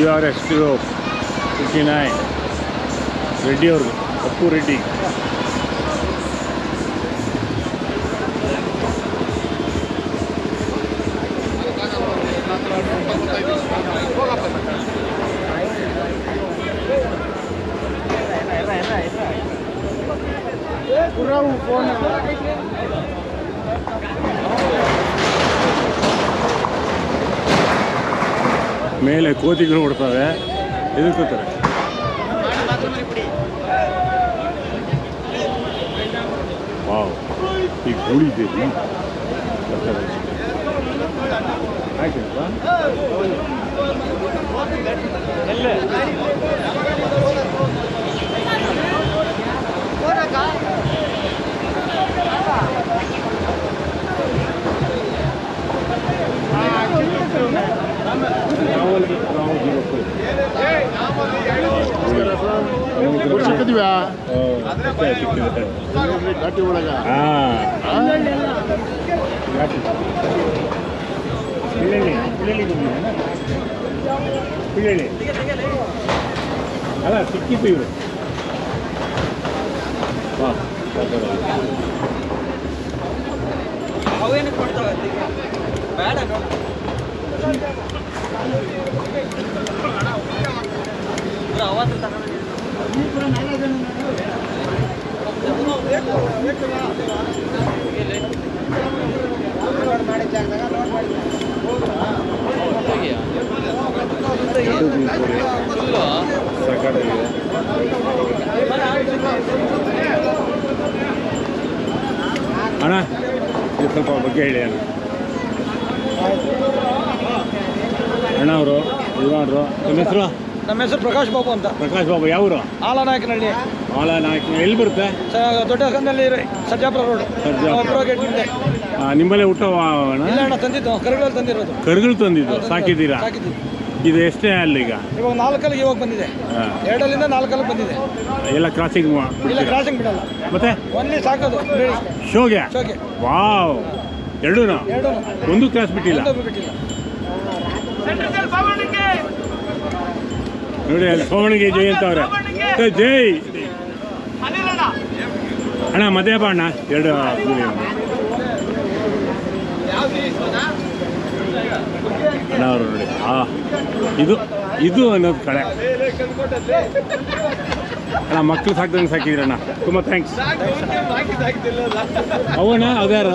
U R S two fifty nine Reddy ಅವ್ರಿಗೆ ಅಪ್ಪು ರೆಡ್ಡಿ ಮೇಲೆ ಕೋತಿಗಳು ಓಡ್ತವೆ ಎದುರ್ಕೋತಾರೆ ವಾವ್ ಈ ಗೂಳಿ ಇದೆ ಆಯ್ತು ಪಿಳ್ಳಳ್ಳಿ ಅಲ್ಲ ಸಿಕ್ಕಿತ್ತು ಇವರು ಅವೇನು ಕೊಡ್ತಾವೆ ಬೇಡ ಅವತ್ತು ತಗೊಂಡು ಅಣ್ಣ ಸ್ವಲ್ಪ ಬಗ್ಗೆ ಹೇಳಿ ಅಣ್ಣ. ಅಣ್ಣ ಅವರು ಇವರು ನಿಮ್ಮ ಹೆಸರು? ನಮ್ಮ ಹೆಸರು ಪ್ರಕಾಶ್ ಬಾಬು ಅಂತ. ಪ್ರಕಾಶ್ ಬಾಬು ಯಾವರು? ಆಲನಾಯಕನಹಳ್ಳಿ ಆಲ ನಾಯಕ ಎಲ್ಲಿ ಬರುತ್ತೆ? ಸ- ದೊಡ್ಡ ಕಂದಲ್ಲಿ ಸರ್ಜಾಪುರ ರೋಡ್. ಸರ್ಜಾಪುರ. ಗೇಟ್ ಮುಂದೆ ನಿಮ್ಮಲ್ಲೇ ಊಟ ಇಲ್ಲ ಅಣ್ಣ ತಂದಿದ್ದು. ಕರುಗಳಲ್ಲಿ ತಂದಿರೋದು. ಕರುಗಳು ತಂದಿದ್ದು? ಸಾಕಿದ್ದೀರಾ? ಇದು ಎಷ್ಟೇ ಅಲ್ಲಿ ಈಗ? ಇವಾಗ ನಾಲ್ಕಲ್ಲಿಗೆ ಇವಾಗ ಬಂದಿದೆ. ಹಾಂ. ಎರಡಲ್ಲಿಂದ ನಾಲ್ಕಲ್ಲಿ ಬಂದಿದೆ. ಎಲ್ಲ ಕ್ರಾಸಿಂಗ್ ಇಲ್ಲ ಕ್ರಾಸಿಂಗ್ ಬಿಡಲ್ಲ. ಮತ್ತೆ? ಒನ್ಲಿ ಸಾಕೋದು ಶೋಗೆ? ಶೋಗೆ. ವಾವ್. ಎರಡೂ ಎರಡು ಒಂದು ಕ್ರಾಸ್ ಬಿಟ್ಟಿಲ್ಲ? ಬಿಟ್ಟಿಲ್ಲ. ನೋಡಿ ಅಲ್ಲಿ ಸೋಮಣಿಗೆ ಜೈ ಅಂತ ಅವ್ರೆ. ಜೈ. ಅಣ್ಣ ಮದ್ಯ ಬಾ ಅಣ್ಣ. ಎರಡು ಅಣ್ಣ. ಅವರು ನೋಡಿ. ಆ ಇದು ಇದು ಅನ್ನೋದು ಕಳೆ. ಅಣ್ಣ ಮಕ್ಕಳು ಸಾಕ್ದಂಗೆ ಸಾಕಿದ್ರಣ್ಣ ತುಂಬ ಥ್ಯಾಂಕ್ಸ್ ಅವಣ್ಣ ಅದ್ಯಾರ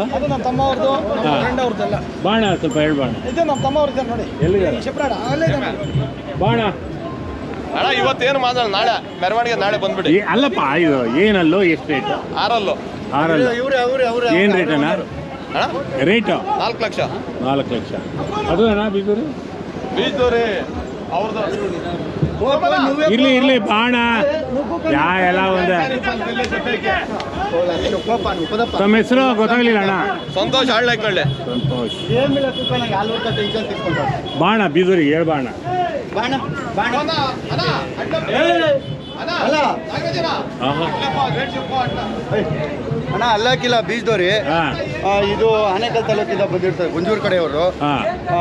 ಬಾಣ ಸ್ವಲ್ಪ ಹೇಳ್ಬಾಣ ಇದು ನಮ್ಮ ತಮ್ಮ ಅವ್ರದ್ದು ನೋಡಿ. ಎಲ್ಲಿದ್ದಾರೆ? ಬಾಣ ಅಣ್ಣ ಇವತ್ತೇನು ಮಾತಾಡ ನಾಳೆ ಮೆರವಣಿಗೆ ನಾಳೆ ಬಂದ್ಬಿಡಿ. ಏ- ಅಲ್ಲಪ್ಪ ಇದು ಏನಲ್ಲೋ ಎಷ್ಟು ರೇಟ್ ಆರಲ್ಲು. ಆರಲ್ಲ. ಏನು ರೇಟ್ ಅಣ್ಣ? ಅಣ್ಣ? ರೇಟು ನಾಲ್ಕು ಲಕ್ಷ. ನಾಲ್ಕು ಲಕ್ಷ. ಅದು ಅಣ್ಣ ಬೀದೂರು ಬೀಜದವ್ರಿ ಅವ್ರದ್ದು ಇರ್ಲಿ ಇರ್ಲಿ ಬಾಣ ಯಾ ಎಲ್ಲ ಒಂದೇ. ತಮ್ಮ ಹೆಸರು ಗೊತ್ತಾಗ್ಲಿಲ್ಲ ಅಣ್ಣ. ಸಂತೋಷ್ ಹಾಳ್ನಾಯ್ಕೊಳ್ಳಿ ಸಂತೋಷ್. ಬಾಣ ಬೀದೂರಿಗೆ ಹೇಳ್ ಬಾಣ. ಅಣ್ಣ ಅಲ್ಲಾಕಿಲ್ಲ ಬೀಜದವ್ರಿ ಇದು ಆನೇಕಲ್ ತಾಲೂಕಿಂದ ಬಂದಿರ್ತಾರೆ ಗುಂಜೂರು ಕಡೆಯವರು. ಹಾ. ಆ,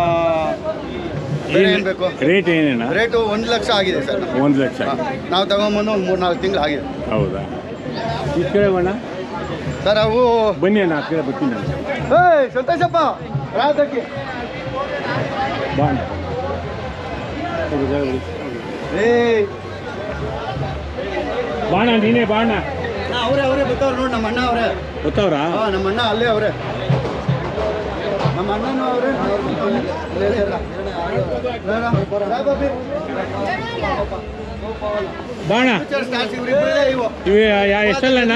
ಏನ್ ಬೇಕು? ರೇಟ್ ಏನೇನು? ರೇಟು ಒಂದು ಲಕ್ಷ ಆಗಿದೆ ಸರ್. ಒಂದು ಲಕ್ಷ. ನಾವು ತಗೊಂಬಂದು ಒಂದು ಮೂರು ನಾಲ್ಕು ತಿಂಗಳು ಆಗಿದೆ. ಹೌದಾ? ಕಡೆ ಬಣ್ಣ ಸರ್ ಅವು ಬನ್ನಿ ಅಣ್ಣ ಕೇಳ ಬರ್ತೀನಿ ಏಯ್ ಸಂತೋಷಪ್ಪ ರಾತ್ರಿ ಬಾಣ ಏಯ್ ಬಾಣ ನೀನೇ ಬಾಣ ಅವರೇ ಅವರೇ ಬರ್ತಾವ್ರೆ ನೋಡಿ ನಮ್ಮ ಅಣ್ಣ ಅವರೇ ಗೊತ್ತವ್ರ ನಮ್ಮ ಅಣ್ಣ ಅಲ್ಲೇ ಅವರೇ ನಮ್ಮ ಅಣ್ಣನೂ ಅವರೇ ಬಾಣ. ಇವೆ ಯಾ ಎಷ್ಟಲ್ಲ ಅಣ್ಣ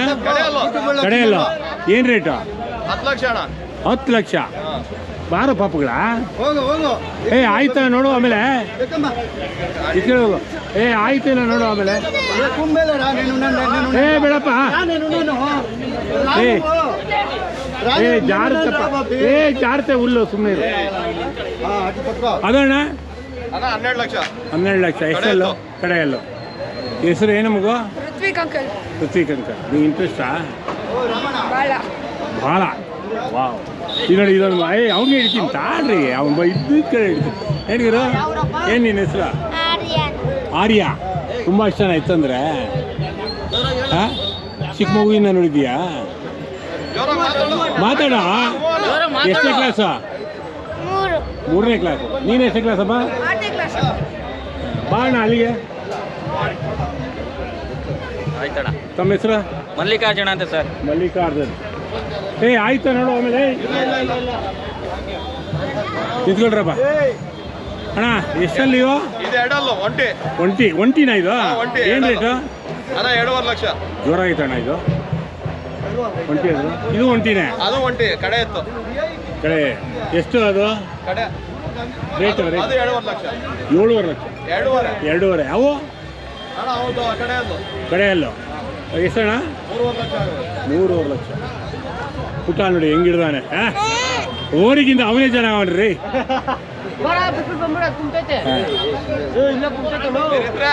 ಕಡೆಯಲ್ಲ? ಏನು ರೇಟು ಹತ್ತು ಲಕ್ಷ ಹತ್ತು ಲಕ್ಷ? ಬಾರೋ ಪಾಪುಗಳ. ಏ ಆಯ್ತಾ ನೋಡು ಆಮೇಲೆ. ಏ ಆಯ್ತೇನ ನೋಡು ಆಮೇಲೆ. ಏ. ಬೇಡಪ್ಪ? ಏ. ಏ ಜಾರತಪ್ಪ ಏ ಜಾರತೆ ಹುಲ್ಲು ಸುಮ್ಮನೆ ಅದಣ್ಣ? ಹನ್ನೆರಡು ಲಕ್ಷ. ಹನ್ನೆರಡು ಲಕ್ಷ ಎಷ್ಟೆಲ್ಲ? ಕಡೆ ಎಲ್ಲ ಹೆಸರು ಏನು ಮಗು? ಋತ್ವಿಕ್ ಅಂಕಲ್. ಋತ್ವಿಕ್ ನೀವು ಇಂಟ್ರೆಸ್ಟಾ. ಭಾಳ ಭಾಳ ವಾವ್. ಇದು ನೋಡಿ ಇದೊಂದು ಏ ಅವ್ನಿಗೆ ಹಿಡ್ತೀನಿ ತಾಳ್ರಿ. ಅವ್ನು ಇದ್ದು ಕಡೆ ಹಿಡ್ತೀನಿ ಹೇಳಿದ್ರು ಏನು ನಿನ್ನ ಹೆಸರು? ಆರ್ಯ. ತುಂಬ ಇಷ್ಟ ಇತ್ತಂದ್ರೆ. ಹಾಂ? ಚಿಕ್ಕ ಮಗುವಿನ ನೋಡಿದ್ಯಾ ಮಾತಾಡ. ಎಷ್ಟನೇ ಕ್ಲಾಸ ಮೂರು. ಮೂರನೇ ಕ್ಲಾಸ್ ನೀನು ಎಷ್ಟನೇ ಕ್ಲಾಸಪ್ಪ ಕ್ಲಾಸ್ ಬಾ ಅಣ್ಣ ಅಲ್ಲಿಗೆ. ಆಯ್ತಣ್ಣ. ತಮ್ಮ ಹೆಸರು? ಮಲ್ಲಿಕಾರ್ಜುನ ಅಂತ ಸರ್. ಮಲ್ಲಿಕಾರ್ಜುನ್. ಏ ಆಯ್ತಾ ನೋಡು ಆಮೇಲೆ. ನಿಂತ್ಕೊಳ್ರಪ್ಪ. ಅಣ್ಣ ಎಷ್ಟಲ್ಲಿ ಇವು ಇದು ಎರಡಲ್ಲ ಒಂಟಿ. ಒಂಟಿ ಒಂಟಿನ ಇದು? ಏನ್ ಒಂಟಿ, ಏನು. ರೇಟು? ಅಣ್ಣ ಎರಡೂವರೆ ಲಕ್ಷ. ಜೋರ ಅಣ್ಣ ಇದು. ಒಂಟಿ ಅದು? ಇದು ಒಂಟಿನೇ? ಅದು ಒಂಟಿ ಕಡೆ ಇತ್ತು. ಕಡೆ. ಎಷ್ಟು ಅದು? ಕಡೆ. ರೇಟ್ ಅದು ಎರಡೂವರೆ ಲಕ್ಷ. ಏಳುವರೆ ಲಕ್ಷ. ಎರಡೂವರೆ? ಎರಡೂವರೆ. ಅವು ಅಣ್ಣ ಹೌದು ಆ ಕಡೆ ಅದು ಕಡೆಯಲ್ಲು. ಎಷ್ಟಣ್ಣ? ಮೂರುವರೆ ಲಕ್ಷ ಆಗುತ್ತೆ. ಮೂರುವರೆ ಲಕ್ಷ. ಪುಟ್ಟ ನೋಡಿ ಹೆಂಗಿಡ್ದಾನೆ ಓರಿಗಿಂತ ಅವನೇ ಜನ ಅವನ್ರಿ ಇದ್ರೆ